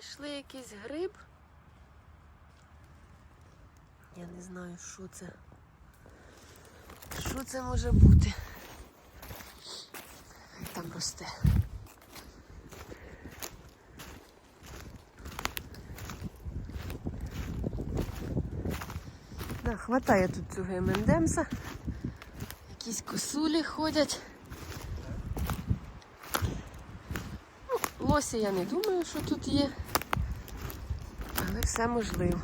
Знайшли якийсь гриб. Я не знаю, що це. Що це може бути? Там росте. Да, хватає тут цього МНДМСа. Якісь косулі ходять. Ну, лосі я не думаю, що тут є. Все можливо.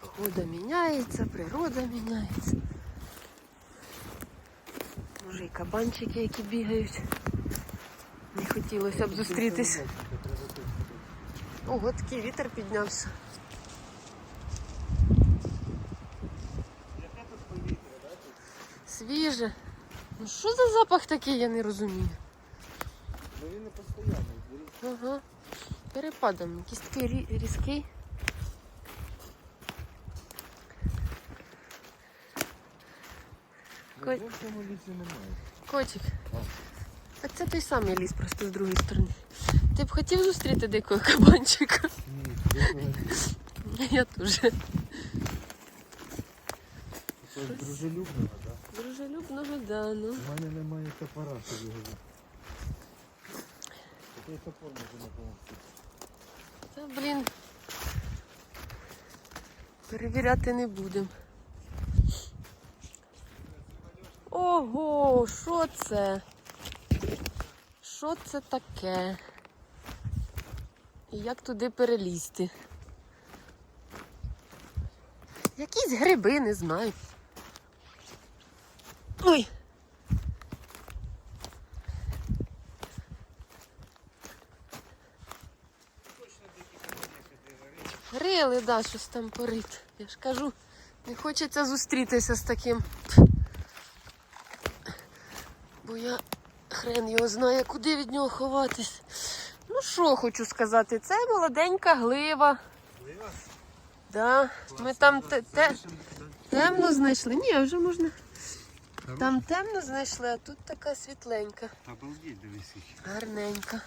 Погода міняється, природа міняється. Може і кабанчики, які бігають. Не хотілося б зустрітись. Ого, такий вітер піднявся. Свіже. Ну що за запах такий, я не розумію. Ну він не постійний. Ага. Перепадом. Якийсь такий різкий. Ко-. Котик. А це той самий ліс, просто з другої сторони. Ти б хотів зустріти дикого кабанчика? Ні, Я теж. дружелюбного, так? Дружелюбного да, ну. У мене немає топора, щоб його. Та блін. Перевіряти не будемо. Ого, що це? Що це таке? І як туди перелізти? Якісь гриби, не знаю. Ой. Да, щось там порить. Я ж кажу, не хочеться зустрітися з таким. Бо я хрен його знає, куди від нього ховатись. Ну що хочу сказати, це молоденька глива. Глива? Да. Ми там те, те, темно знайшли. Ні, вже можна. Там темно знайшли, а тут така світленька. Обалдеть, дивись. Гарненька.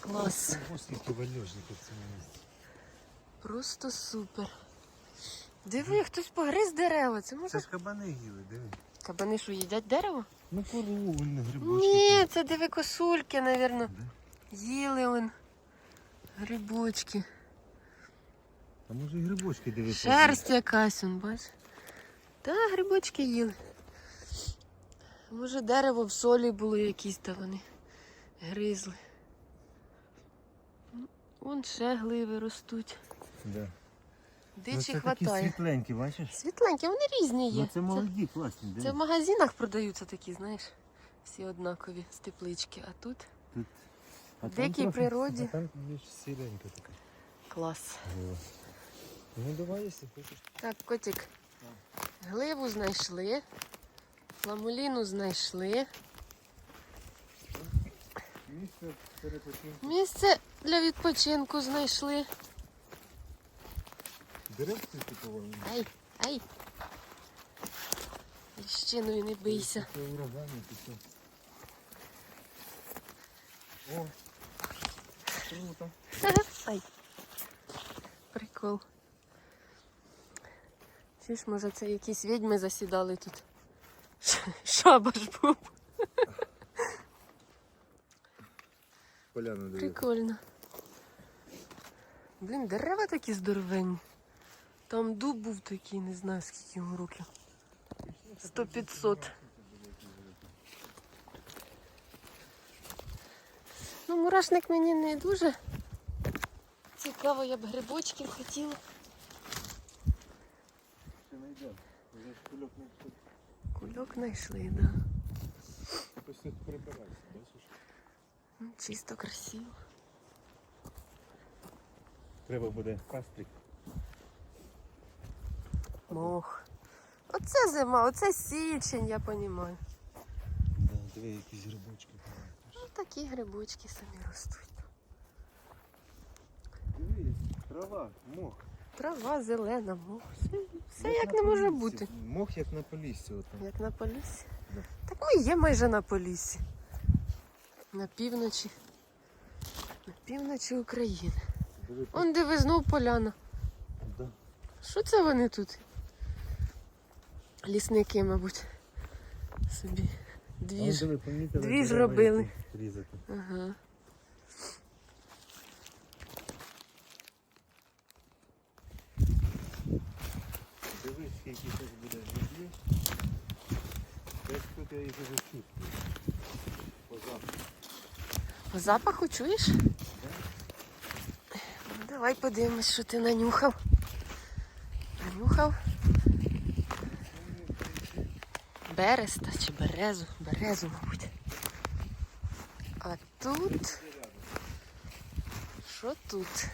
Клас. Ось скільки вальожників в цьому місці. Просто супер. Диви, хтось погриз дерева. Це Це ж кабани їли, диви. кабани, що їдять дерево? Ну кору, вон грибочки. Ні, це диви косульки. Да? Їли он. Грибочки. А може і грибочки дивись. Шерсть якась, он, бач. Та грибочки їли. Може дерево в солі було якісь, та вони гризли. Вон ще гливи ростуть. Да. Ну, Дичі такі хватає. світленькі, бачиш? Світленькі, вони різні є. Ну це молоді, класні, Це, диви. це в магазинах продаються такі, знаєш, всі однакові з теплички. А тут Тут. А в дикій трохи- природі. А там більш сіренька така. клас. Грива. Ну давай, якщо хочеш. Так, котик. Гливу знайшли. Ламуліну знайшли. Місце перепочинку. Місце для відпочинку знайшли. Деревці купували. Ай, ай. Ліщиною не бийся. Це урагані, ти? О, круто. Ай. Прикол. Чи ж, може, це якісь відьми засідали тут? Шабаш був. Поляну диви. Прикольно. Блін, дерева такі здоровенні. Там дуб був такий, не знаю скільки йому років. Сто п'ятсот. Ну, мурашник мені не дуже цікаво, я б грибочків хотіла. Кульок знайшли, так. Да. Ну, Чисто красиво. Треба буде кастрик. Мох. Оце зима, оце січень, я розумію. Да, диви, якісь грибочки. Ну, такі грибочки самі ростуть. Диви, трава, мох. Трава зелена, мох. Все, все як не може Поліссі. бути. Мох як на полісі. Отам. Як на полісі. Да. Так ми є майже на полісі. На півночі. На півночі України. Диви, Он диви знов поляна. да. Що це вони тут? Лісники, мабуть. Собі. Дві ж. помітили, дві ж робили. Ага. Дивись, скільки тут буде гриблів. Десь тут я їх уже чувствую. По запаху. По запаху чуєш? Ну, давай подивимось, що ти нанюхав. Нанюхав. Береста чи березу? Березу, мабуть. А тут. Що тут?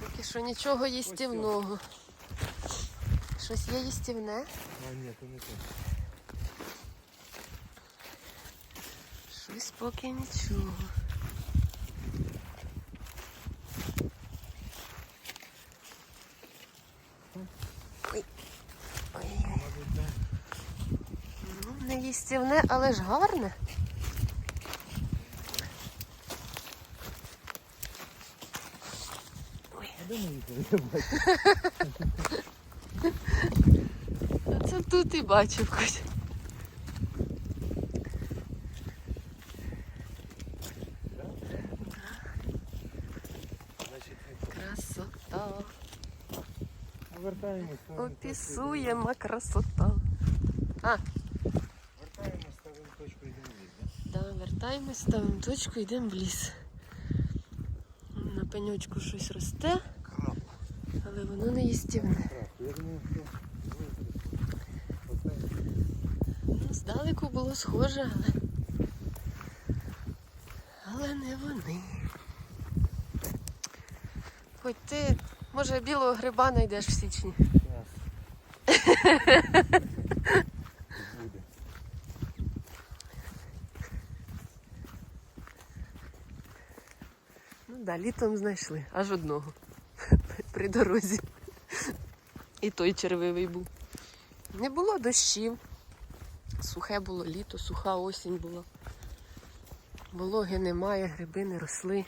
Поки що нічого їстівного. Щось є їстівне? А, ні, то не те. Щось поки нічого. Ой. Ой. Мабуть, да. Ну, але ж гарне. Це тут і бачив хоч. Значить, Красота. Ставимо красота. А, точку, Вертаємось, ставимо точку і йдемо вниз, да, ставимо точку, йдемо в ліс. На пеньочку щось росте, але воно не їстівне. Ну, здалеку було схоже, але. Але не вони. Хоч ти, може, білого гриба знайдеш в січні. Зараз. Буде. Ну да, літом знайшли, аж одного. При дорозі. І той червивий був. Не було дощів. Сухе було літо, суха осінь була. Вологи немає, гриби не росли.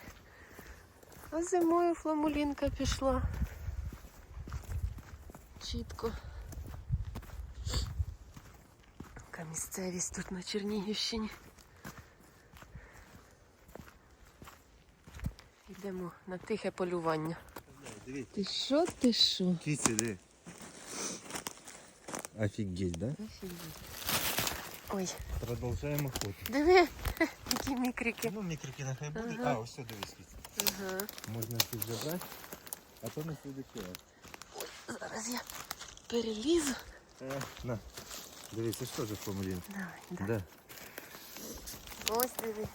А зимою фламулінка пішла. Чітко. Така місцевість тут на Чернігівщині. Йдемо на тихе полювання. Ти що, ти що? Кіці, де? Офігеть, да? Ой, Продовжуємо охоту. диви, які мікрики. Ну, мікроки нехай буде. Ага. А, ось сюди дивись. Кіці. Ага. Можна тут забрати, а то слідчий раз. Зараз я перелізу. Е, на. Дивись, це ж теж. Давай, да. Да. Ось диви.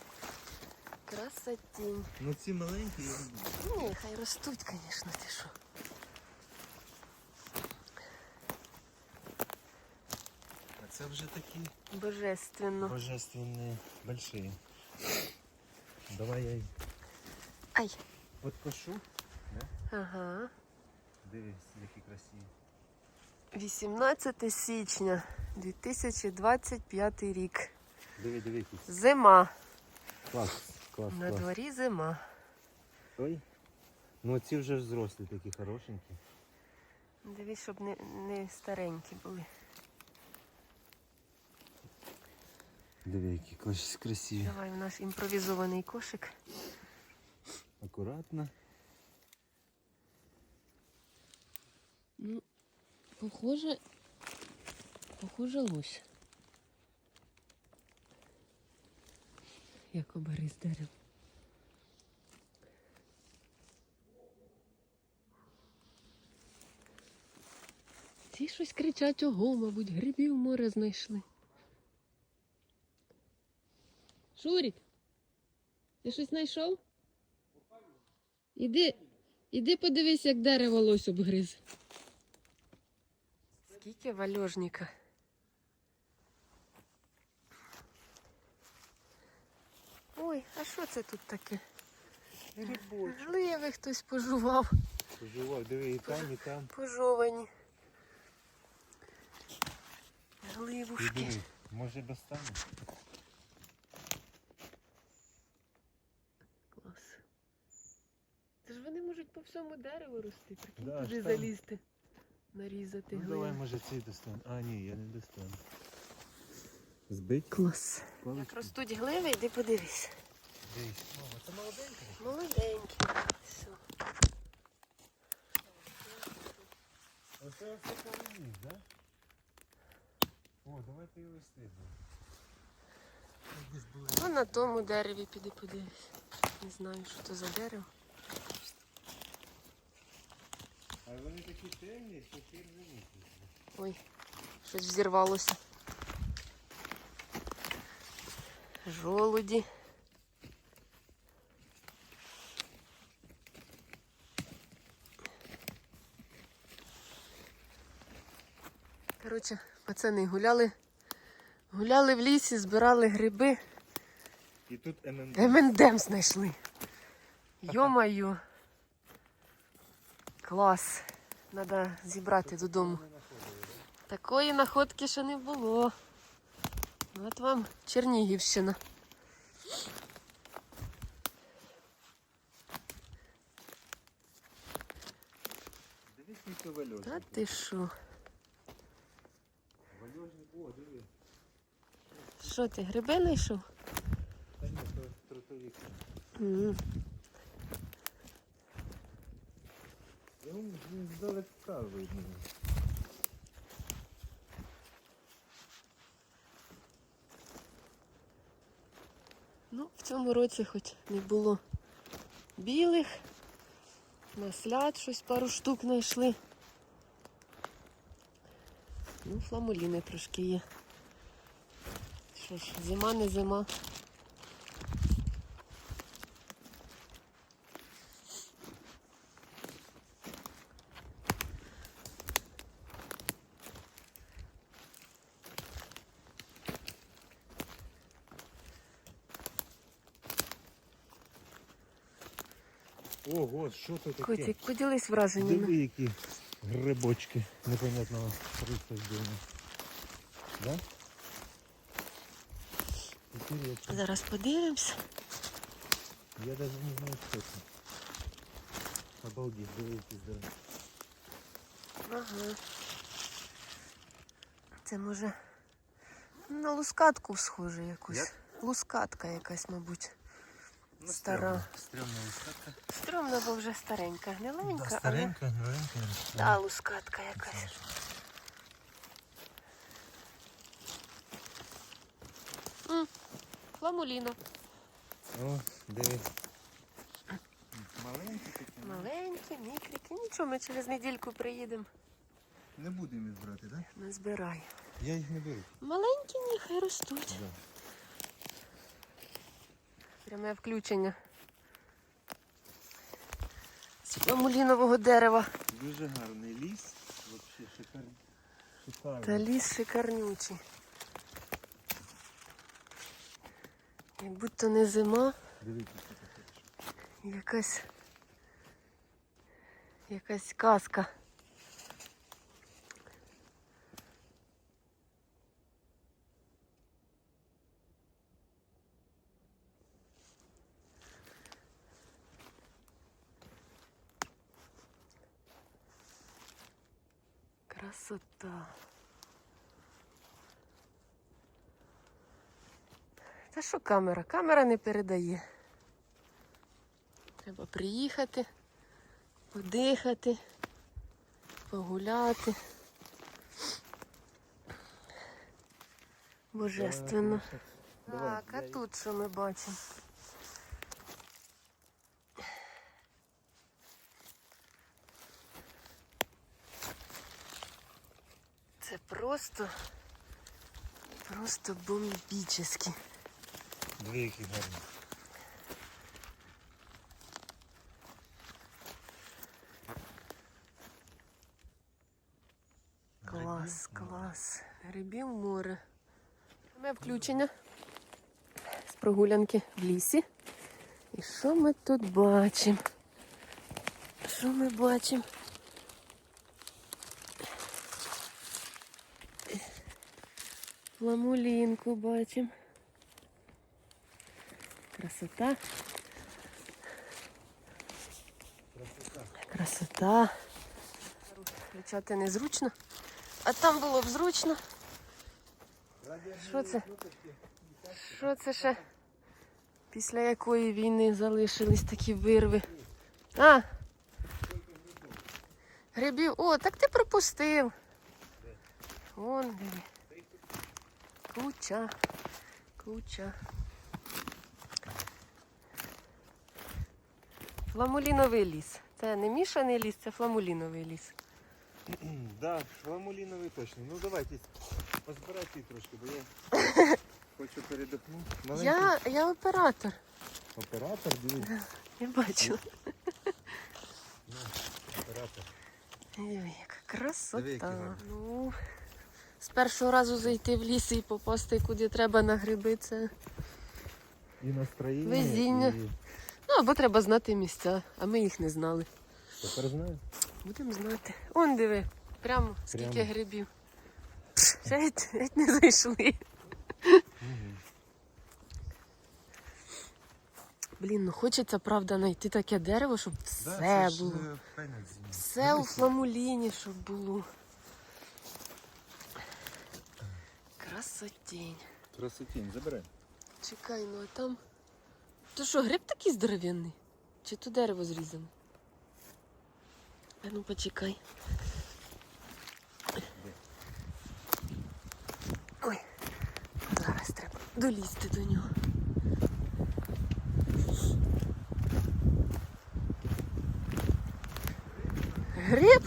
Красотінь. Ну ці маленькі, я люблю. Ні, хай ростуть, звісно, ти що. А це вже такі Божественно. божественні, большие. Давай я їх Ай. подкошу. Ага. Дивись, які красиві. 18 січня 2025 рік. Диви, диви, якісь. Зима. Клас, клас, На клас. дворі зима. Ой. Ну ці вже взрослі такі хорошенькі. Дивись, щоб не, не старенькі були. Диви, які клас- красиві. Давай в наш імпровізований кошик. Акуратно. Ну, похоже, похоже лось. Як обери з дерев. Ці щось кричать ого, мабуть, грибів море знайшли. Шурік, ти щось знайшов? Іди, іди подивись, як дерево лось обгриз. Скільки вальожника? Ой, а що це тут таке? Грибочки. Гливи хтось пожував. Пожував, диви, і там, і там. Пожовані. Гливушки. Диви, може достане? Клас. Це ж вони можуть по всьому дереву рости, прикинь, Да, туди залізти, нарізати Ну, давай, може, цей достану. А, ні, я не достану. Збить Клас. паличку. Ростуть гливи, йди подивись. Дивись. Мама, це молоденька? Молоденькі. Все. Оце все полуніс, да? О, давайте і листи. А на тому дереві піди подивись. Не знаю, що то за дерево. А вони такі темні, що хір замітить. Ой, щось взірвалося. Жолуді. Коротше, пацани гуляли, гуляли в лісі, збирали гриби, І тут. МНДМ знайшли. Йо-майо. Клас. Треба зібрати додому. Такої находки ще не було. От вам Чернігівщина. Дивись, вальожник. Та ти що? О, диви. Що ти, гриби знайшов? Та ні, то тротовик. М. Його він здалека видно. Ну, в цьому році хоч не було білих, маслят щось пару штук знайшли. Ну, фламуліни трошки є. Що ж, зима не зима. Ого, що це таке? Котик, поділись враженнями. Диви, які грибочки непонятного происхождения. Да? Интересно. Зараз подивимось. Я даже не знаю, что это. Обалдеть, диви, які здорові. Ага. Це може на лускатку схоже якусь. Як? Лускатка якась, мабуть. Ну, Стара. Стрёмна лускатка. Стрьомна, бо вже старенька, гниленька, Да, але старенька, новенька. да, лускатка якась. М, Фламуліна. О, диви. Маленькі такі. Маленькі, мікрики. Нічого, ми через недільку приїдемо. Не будемо їх брати, так? Да? Назбирай. Я їх не беру. Маленькі, ні, хай ростуть. Да. Пряме включення. З фламулінового дерева. Дуже гарний ліс. Вообще шикарний. Шикарний. Та ліс шикарнючий. Як будто не зима, Дивіться, якась. Якась казка. Красота. Та що камера? Камера не передає. Треба приїхати, подихати, погуляти. Божественно. Так, а тут що ми бачимо? Це просто, просто бомбічно. Диви, які гарні. Клас, клас. Грибів море. Ми включення з прогулянки в лісі. І що ми тут бачимо? Що ми бачимо? Ламулінку бачимо. Красота. Красота. Красота. Включати незручно. А там було б зручно. Що це? Що це ще? Після якої війни залишились такі вирви? А! Грибів. О, так ти пропустив. Вон. Куча. Куча. Фламуліновий ліс. Це не мішаний ліс, це фламуліновий ліс. Да, фламуліновий точно. Ну давайте позбирайте трошки, бо я хочу передохнути. Я, я оператор. оператор, дивись. Я бачила. Оператор. Диви, яка красота. Ну, з першого разу зайти в ліс і попасти куди треба на гриби, це. І настроєння. Везіння. І... Або треба знати місця, а ми їх не знали. Тепер знаю. Будемо знати. Он диви, прямо скільки Прямо. грибів. Ще геть, геть не зайшли. Угу. Блін, ну хочеться, правда, знайти таке дерево, щоб все було. е, Все у фламуліні, щоб було. Красотінь. Красотінь, забирай. Чекай, ну а там. То що, гриб такий здоровенний? Чи то дерево зрізане? А ну почекай. Ой, зараз треба долізти до нього. Гриб?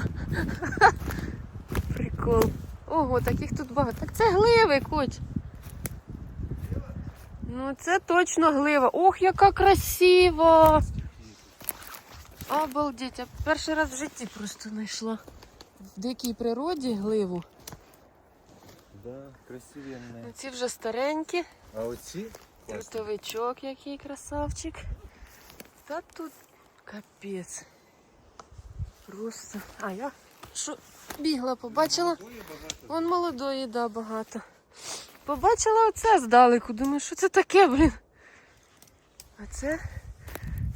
Прикол. Ого, таких тут багато. Так це гливи, коть. Ну, це точно глива. Ох, яка красива! Обалдеть, я перший раз в житті просто знайшла в дикій природі гливу. Да, красивенне. Ну, ці вже старенькі. А оці? Трутовичок який красавчик. Та тут капець. Просто. А я що бігла, побачила. Вон молодої, да, багато. Побачила оце здалеку. Думаю, що це таке, блін. А це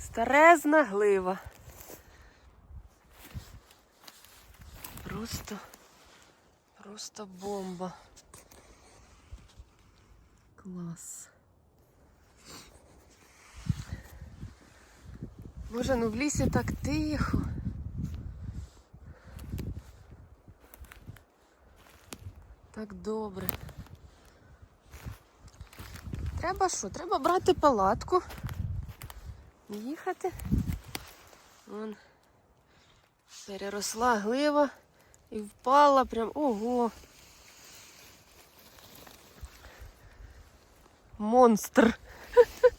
старезна глива. Просто, просто бомба. Клас. Боже, ну в лісі так тихо. Так добре. Треба що? Треба брати палатку. Їхати. Вон. Переросла глива і впала прям. Ого. Монстр.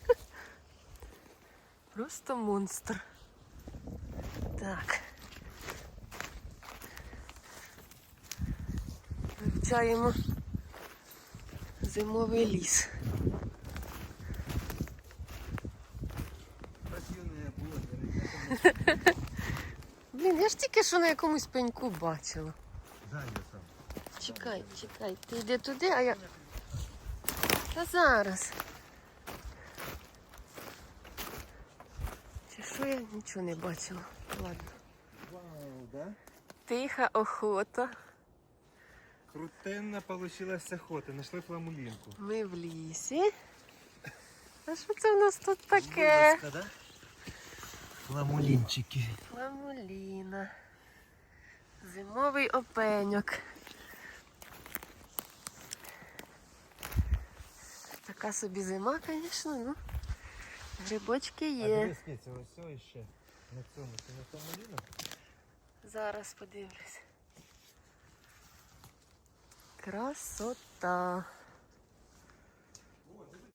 Просто монстр. Так. Вивчаємо зимовий ліс. Красивенне було. Блін, я ж тільки що на якомусь пеньку бачила. Чекай, чекай, ти йди туди, а я. Та зараз. Чи що я нічого не бачила? Ладно. Вау, да? Тиха охота. Крутенна получилась охота. Нашли фламулінку. Ми в лісі. А що це в нас тут таке? да? Фламулінчики. Фламуліна. Зимовий опеньок. Така собі зима, звісно, ну. Грибочки А є. дивись, Киця, ось ось ще. На цьому це не фламуліна? Зараз подивлюсь. Красота.